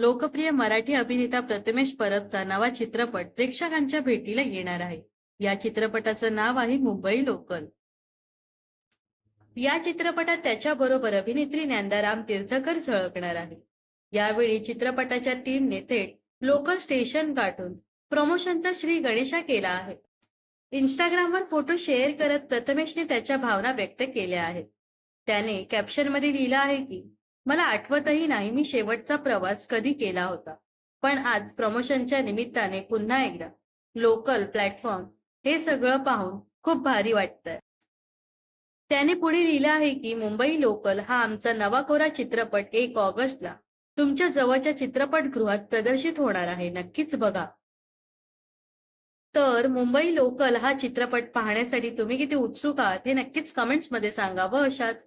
लोकप्रिय मराठी अभिनेता प्रथमेश परबचा नवा चित्रपट प्रेक्षकांच्या भेटीला येणार आहे. या चित्रपटाचं नाव आहे मुंबई लोकल. या चित्रपटात त्याच्याबरोबर अभिनेत्री ज्ञानदाराम तीर्थकर झळकणार आहे. यावेळी चित्रपटाच्या टीमने थेट लोकल स्टेशन गाठून प्रमोशनचा श्री गणेशा केला आहे. इंस्टाग्रामवर फोटो शेअर करत प्रथमेशने त्याच्या भावना व्यक्त केल्या आहेत. त्याने कॅप्शनमध्ये लिहिलं आहे की मला आठवतही नाही मी शेवटचा प्रवास कधी केला होता. पण आज प्रमोशनच्या निमित्ताने पुन्हा एकदा लोकल प्लॅटफॉर्म हे सगळं पाहून खूप भारी वाटतंय. त्याने पुढे लिहिलं आहे की मुंबई लोकल हा आमचा नवा कोरा चित्रपट एक ऑगस्टला तुमच्या जवळच्या चित्रपटगृहात प्रदर्शित होणार आहे. नक्कीच बघा. तर मुंबई लोकल हा चित्रपट पाहण्यासाठी तुम्ही किती उत्सुक आहात हे नक्कीच कमेंट्समध्ये सांगा व अशाच